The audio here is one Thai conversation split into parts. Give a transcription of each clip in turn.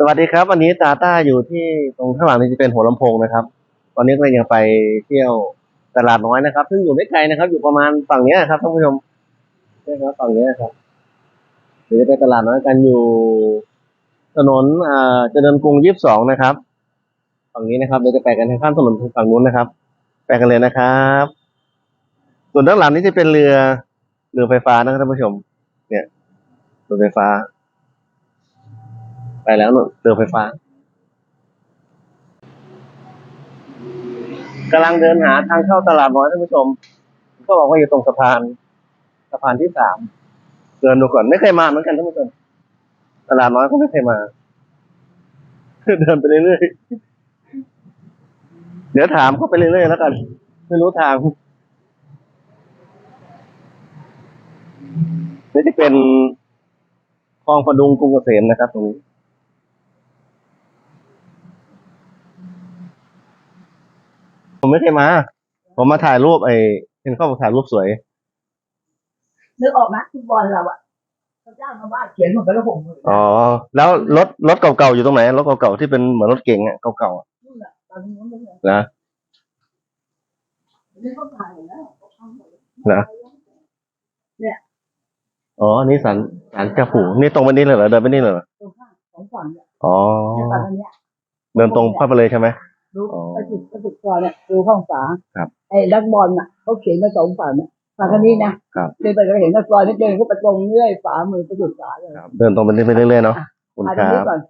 สวัสดีครับ วันนี้ตาต้าอยู่ที่ตรงข้างหลังนี้จะเป็นหัวลำโพงนะครับ ตอนนี้ก็ยังไปเที่ยวตลาดน้อยนะครับ ซึ่งอยู่ไม่ไกลนะครับ อยู่ประมาณฝั่งนี้ครับท่านผู้ชมนี่ครับฝั่งนี้ครับหรือจะไปตลาดน้อยกันอยู่ถนนอ่าเจริญกรุงยี่สิบสองนะครับฝั่งนี้นะครับเดี๋ยวจะไปกันทางข้ามถนนฝั่งนู้นนะครับ ไปกันเลยนะครับ ส่วนด้านหลังนี้จะเป็นเรือเรือไฟฟ้านะครับท่านผู้ชม เนี่ยเรือไฟฟ้า ไปแล้วนู่นเรือไฟฟ้ากำลังเดินหาทางเข้าตลาดน้อยท่านผู้ชม ก็บอกว่าอยู่ตรงสะพานสะพานที่สามเดินดูก่อนไม่เคยมาเหมือนกันท่านผู้ชมตลาดน้อยก็ไม่เคยมาเดินไปเรื่อยๆเดี๋ยวถามเขาไปเรื่อยๆแล้วกัน ไม่รู้ทางนี่จะเป็นคลองประดุงกรุงเกษมนะครับตรงนี้ ผมไม่เคยมา ผมมาถ่ายรูปไอ้เห็นเขาบอกถ่ายรูปสวย นึกออกไหมฟุตบอลเราอะเขาจ้างมาบ้านเขียนหมดไปแล้วผมเลยอ๋อ แล้วรถรถเก่าๆอยู่ตรงไหนรถเก่าๆที่เป็นเหมือนรถเก๋งอะเก่าๆอะนู่นแหละตอนนู้นเลยนะนี่เขาถ่ายหมดแล้วเขาทำหมดแล้วนะอ๋อ นี่สันสันเจ้าปู่นี่ตรงไปนี่เลยเหรอเดินไปนี่เลยเหรอตรงข้างสองฝั่งเนี่ยอ๋อในฝั่งอันเนี้ยเดินตรงเข้าไปเลยใช่ไหม ดูอ๋อไปจุดไปจุดก่อนเนี่ยดูข้างฝาครับไอ้นักบอลน่ะเขาเขียนมาสองฝั่งเนี่ยฝั่งอันนี้นะครับเดินไปก็เห็นนักบอลนี่เดินเข้าไปตรงเรื่อยฝามือไปจุดฝาเลยครับเดินตรงไปนี่ไปเรื่อยๆเนาะขอบคุณถ่ายคตรงรันี้บก่อน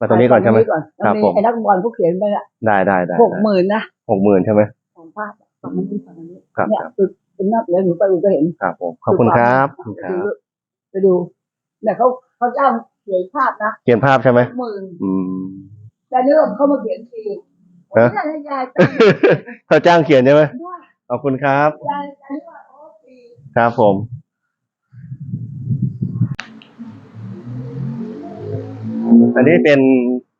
มาตรงนี้ก่อนใช่ไหมถ่ายตรงก่อนครับแล้วมีผมไอ้นักบอลเขาเขียนไปอะได้ได้ได้หกหมื่นนะหกหมื่นใช่ไหมสองภาพอะฝั่งนี้ฝั่งนี้ครับเนี่ยครับจุดเป็นหน้าเสือหนูไปดูก็เห็นครับผมขอบคุณครับขอบคุณครับไปดูเนี่ยเขาเขาจ้างเขียนภาพนะเขียนภาพใช่ไหมหมื่นอืมแต่เรื่องเขามาเขียนฟ รีฮะยายเขาจ้างเขียนใช่ไหมขอบคุณครับครับผมอันนี้เป็น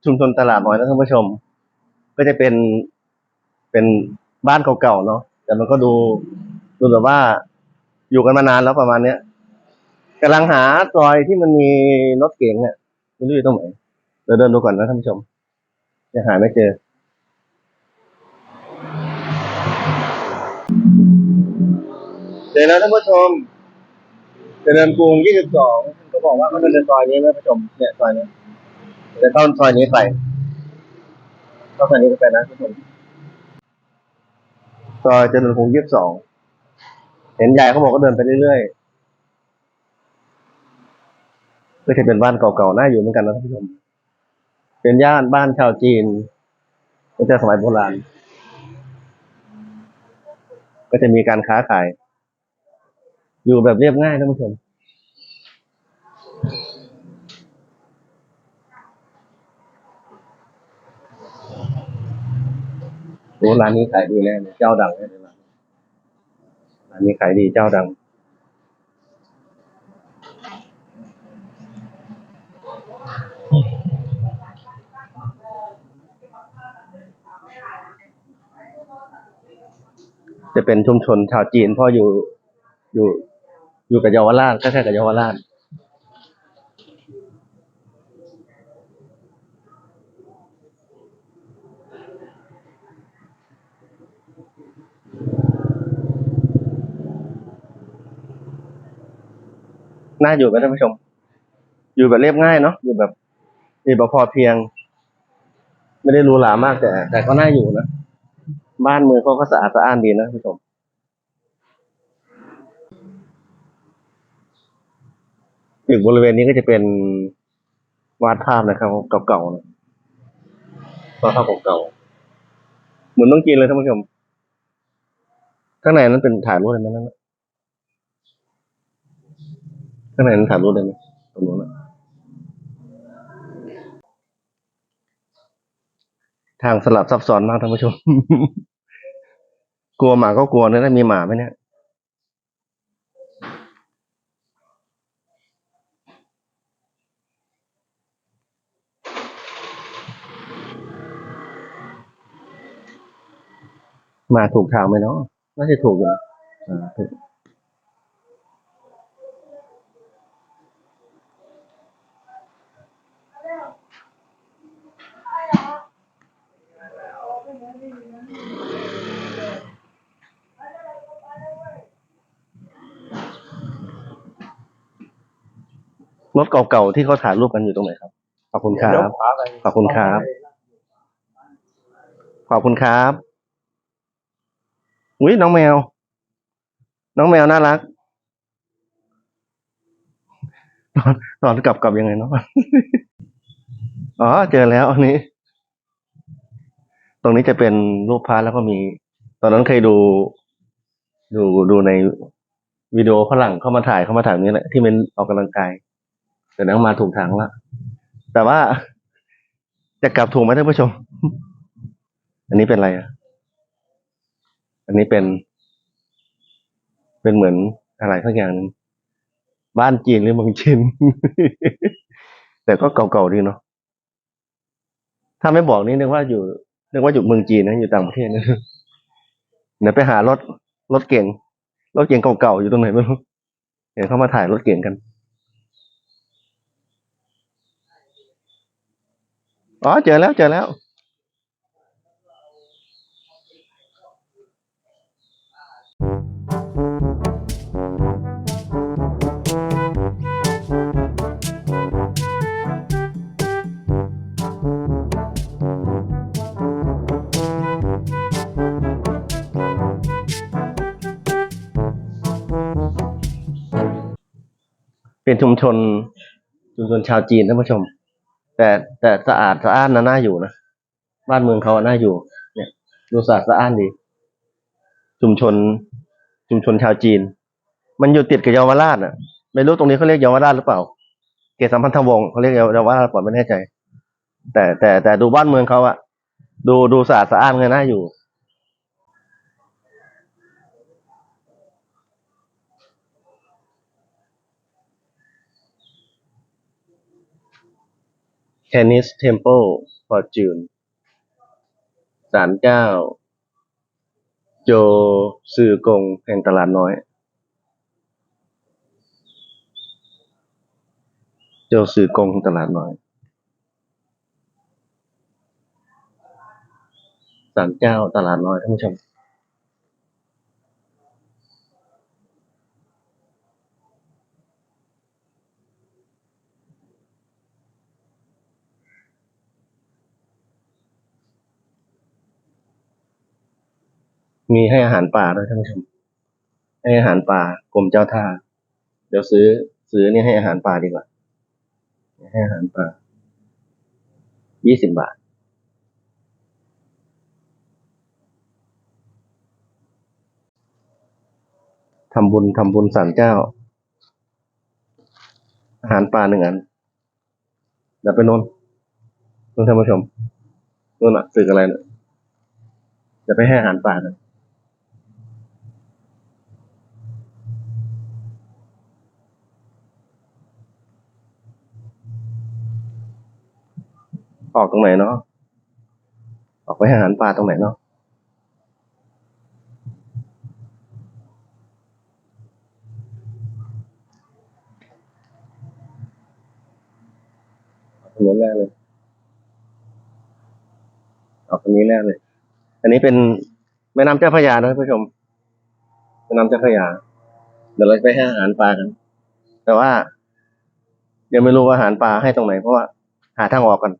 ชุมชนตลาดน้อยนะท่านผู้ชม ก็จะเป็นเป็นบ้านเก่าๆเนาะแต่มันก็ดูดูแบบว่าอยู่กันมานานแล้วประมาณเนี้ยกำลังหาซอยที่มันมีรถเก๋งเนี่ยไม่รู้อยู่ตรงไหนเดี๋ยวเดินดูก่อนนะท่านผู้ชมยังหาไม่เจอ เดี๋ยวนะท่านผู้ชมเจริญกรุง22ก็บอกว่าเขาเป็นซอยนี้นะท่านผู้ชมเนี่ยซอยนี้เดี๋ยวเข้าซอยนี้ไปเข้าซอยนี้ไปนะท่านผู้ชมซอยเจริญกรุง22เห็นยายเขาบอกก็เดินไปเรื่อยๆก็จะเป็นบ้านเก่าๆน่าอยู่เหมือนกันนะท่านผู้ชม เป็นย่านบ้านชาวจีนก็จะสมัยโบราณ ก็จะมีการค้าขาย อยู่แบบเรียบง่ายท่านผู้ชม โอ้ร้านนี้ขายดีแน่เจ้าดังแน่เลยร้านนี้ร้านนี้ขายดีเจ้าดัง จะเป็นชุมชนชาวจีนเพ่ออยู่อยู่ อยู่กับเยาวราชใกล้ๆกับเยาวราชน่าอยู่ไหมท่านผู้ชม อยู่แบบเรียบง่ายเนาะ อยู่แบบอยู่แบบพอเพียง ไม่ได้รูหรามากแต่ แต่ก็น่าอยู่นะ บ้านเมืองเขาก็สะอาดสะอ้านดีนะท่านผู้ชม อีกบริเวณนี้ก็จะเป็นวาดภาพนะครับเก่าๆนะวาดภาพเก่าๆเหมือนต้องกินเลยท่านผู้ชม ข้างในนั้นเป็นถ่ายรูปได้ไหมนั่นข้างในนั้นถ่ายรูปได้ไหมตรงนู้นนะทางสลับซับซ้อนมากท่านผู้ชม กลัวหมาก็กลัวนะมีหมาไหมเนี่ย มาถูกทางไหมเนาะน่าจะถูกอยู่อ่รถเก่าๆที่เขาถ่ายรูปกันอยู่ตรงไหนครับ ขอบคุณครับ ขอบคุณครับ ขอบคุณครับ อุ้ยน้องแมว น้องแมวน่ารักตอนตอนกลับกลับยังไงเนาะอ๋อเจอแล้วอันนี้ ตรงนี้จะเป็นรูปพระแล้วก็มี ตอนนั้นเคยดู ดูดูในวิดีโอฝรั่งเข้ามาถ่ายเข้ามาถ่ายนี้แหละที่เป็นออกกำลังกายแต่นั่งมาถูกทางละแต่ว่าจะกลับถูกไหมท่านผู้ชม อันนี้เป็นอะไรอะ อันนี้เป็น เป็นเหมือนอะไรสักอย่างนึงบ้านจีนหรือเมืองจีน แต่ก็เก่าๆดีเนาะถ้าไม่บอกนี่นึกว่าอยู่นึกว่าอยู่เมืองจีนนะอยู่ต่างประเทศนะเดี๋ยวไปหารถรถเก่งรถเก่งเก่าๆอยู่ตรงไหนไม่รู้เห็นเขามาถ่ายรถเก่งกันอ๋อเจอแล้วเจอแล้ว เป็นชุมชนชุมชนชาวจีนท่านผู้ชม แต่แต่สะอาดสะอ้านนะน่าอยู่นะบ้านเมืองเขาน่าอยู่ เนี่ย ดูสะอาดสะอ้านดี ชุมชน ชุมชนชาวจีน มันอยู่ติดกับเยาวราชอะไม่รู้ตรงนี้เขาเรียกเยาวราชหรือเปล่า เกษสัมพันธวงศ์เขาเรียกเยาวราชหรือเปล่าไม่แน่ใจ แต่แต่แต่ดูบ้านเมืองเขาอะดูดูสะอาดสะอ้านเลยน่าอยู่ Chinese Temple Fortune ศาลเจ้า โจซือกงแห่งตลาดน้อย โจซือกงตลาดน้อย ศาลเจ้าตลาดน้อยท่านผู้ชม มีให้อาหารป่าด้วยท่านผู้ชม ให้อาหารป่ากรมเจ้าท่า เดี๋ยวซื้อซื้อเนี่ยให้อาหารป่าดีกว่า ให้อาหารป่ายี่สิบบาท ทำบุญทำบุญสารเจ้า อาหารป่าหนึ่งอันเดี๋ยวไปโนนนนท่านผู้ชมนนอะสึกออะไรเนี่ยเดี๋ยวไปให้อาหารป่ากัน ออกตรงไหนเนาะออกไปให้อาหารปลาตรงไหนเนาะถนนแรกเลยออกตรงนี้แรกเลย อันนี้เป็นแม่น้ำเจ้าพระยานะท่านผู้ชมแม่น้ำเจ้าพระยา เดี๋ยวเราจะไปให้อาหารปลากัน แต่ว่ายังไม่รู้ว่าอาหารปลาให้ตรงไหนเพราะว่าหาทางออกกัน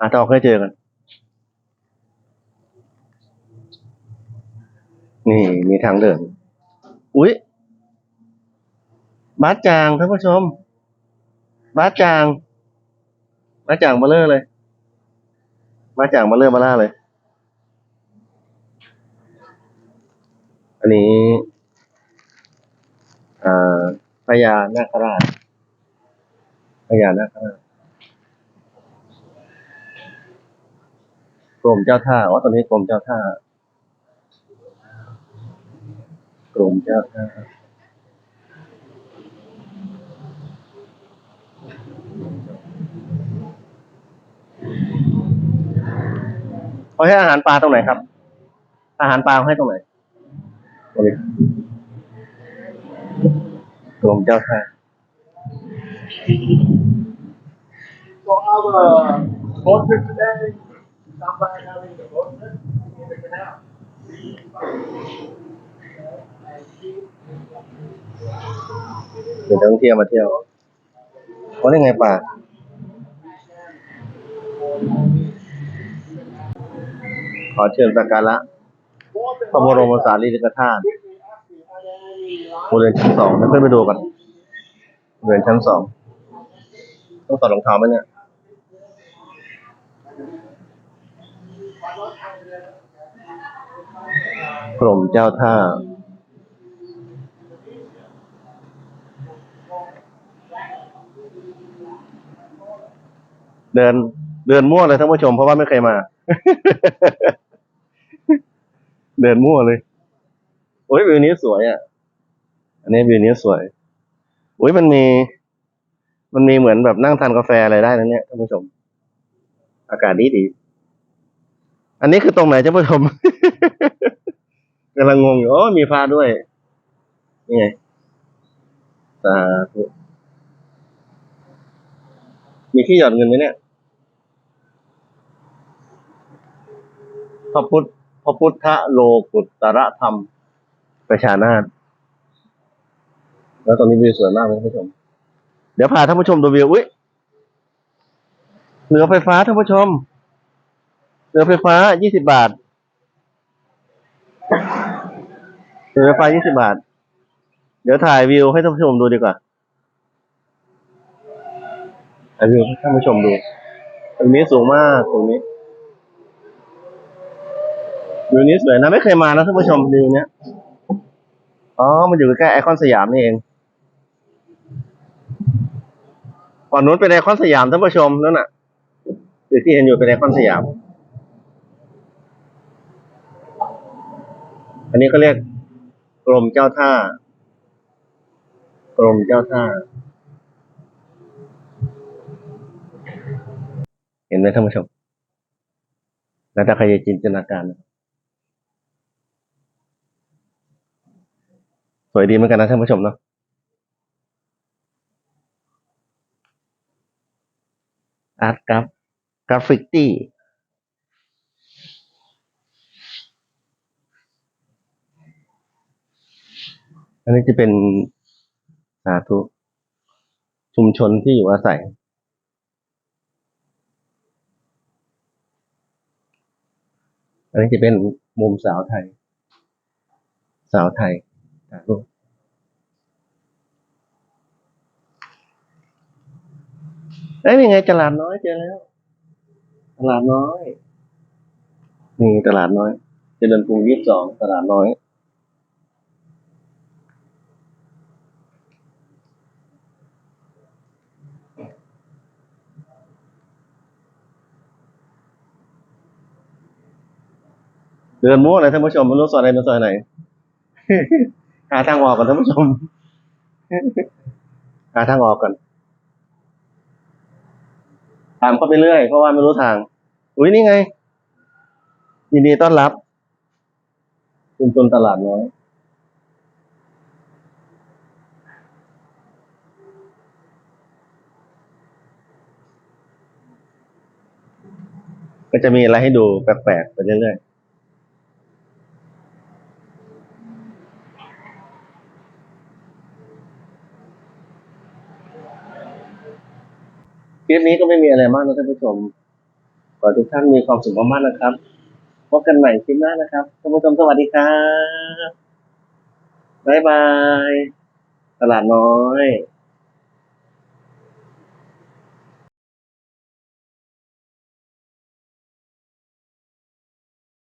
หาทางออกให้เจอกัน นี่มีทางเดินอุ๊ยบาสจางท่านผู้ชมบาสจางบาสจางมาเลอเลยบาสจางมาเลอมาล่าเลย อันนี้อ่าพญานาคราชพญานาคราช กรมเจ้าท่าอ๋อตอนนี้กรมเจ้าท่ากรมเจ้าท่าเขาให้อาหารปลาตรงไหนครับ อาหารปลาให้ตรงไหนตรงนี้กรมเจ้าท่า So our boat trip today, stop by having the water in the canal. เดี๋ยวนักท่องเที่ยวมาเที่ยวว่าได้ไงป่า ขอเชิญสักการะพระบรมสารีริกธาตุบริเวณชั้นสองแล้วขึ้นไปดูกันบริเวณชั้นสอง ต้องถอดรองเท้าไหมเนี่ย กรมเจ้าท่า เดินเดินมั่วเลยท่านผู้ชมเพราะว่าไม่เคยมา เดินมั่วเลย โอ้ยวิวนี้สวยอะ อันนี้วิวนี้สวย โอ้ยมันมี มันมีเหมือนแบบนั่งทานกาแฟอะไรได้นะเนี่ยท่านผู้ชม อากาศดีดี อันนี้คือตรงไหนท่านผู้ชม กำลังงงอยู่โอ้มีพระด้วยนี่ไงสาธุมีที่หยอดเงินไหมเนี่ยพระพุทธพระพุทธโลกุตตรธรรม ประชานาถแล้วตอนนี้วิวสวยมากเลยท่านผู้ชม เดี๋ยวพาท่านผู้ชมดูวิวอุ้ยเรือไฟฟ้าท่านผู้ชมเรือไฟฟ้ายี่สิบบาท เรือไฟยี่สิบาท เดี๋ยวถ่ายวิวให้ท่านผู้ชมดูดีกว่าถ่ายวิวให้ท่านผู้ชมดูตรงนี้สูงมากตรงนี้วิวนี้สวยนะไม่เคยมานะท่านผู้ชมวิวเนี้ยอ๋อ มันอยู่ใกล้ไอคอนสยามนี่เองฝั่งนู้นเป็นไอคอนสยามท่านผู้ชมนั่นน่ะหรือที่เห็นอยู่เป็นไอคอนสยาม อันนี้เขาเรียก กรมเจ้าท่า กรมเจ้าท่า เห็นไหมท่านผู้ชม แล้วถ้าใครจะจินตนาการนะสวยดีเหมือนกันนะท่านผู้ชมเนาะอาร์ตกราฟกราฟิกตี้ อันนี้จะเป็นสาธุชุมชนที่อยู่อาศัย อันนี้จะเป็นมุมสาวไทย สาวไทยสาธุเอ้ยยังไงตลาดน้อยเจอแล้ว ตลาดน้อย นี่ตลาดน้อยเจริญกรุงยี่สิบสองตลาดน้อย เดินมั่วเลยท่านผู้ชมไม่รู้ซอยไหนเป็นซอยไหน หาทางออกก่อนท่านผู้ชม หาทางออกก่อนถามเข้าไปเรื่อยเพราะว่าไม่รู้ทาง อุ้ยนี่ไง ยินดีต้อนรับชุมชนตลาดน้อยก็จะมีอะไรให้ดูแปลกๆไปเรื่อยๆ คลิปนี้ก็ไม่มีอะไรมากนะท่านผู้ชมขอทุกท่านมีความสุขมากๆนะครับพบกันใหม่คลิปหน้านะครับท่านผู้ชมสวัสดีครับบ๊ายบาย ตลาดน้อย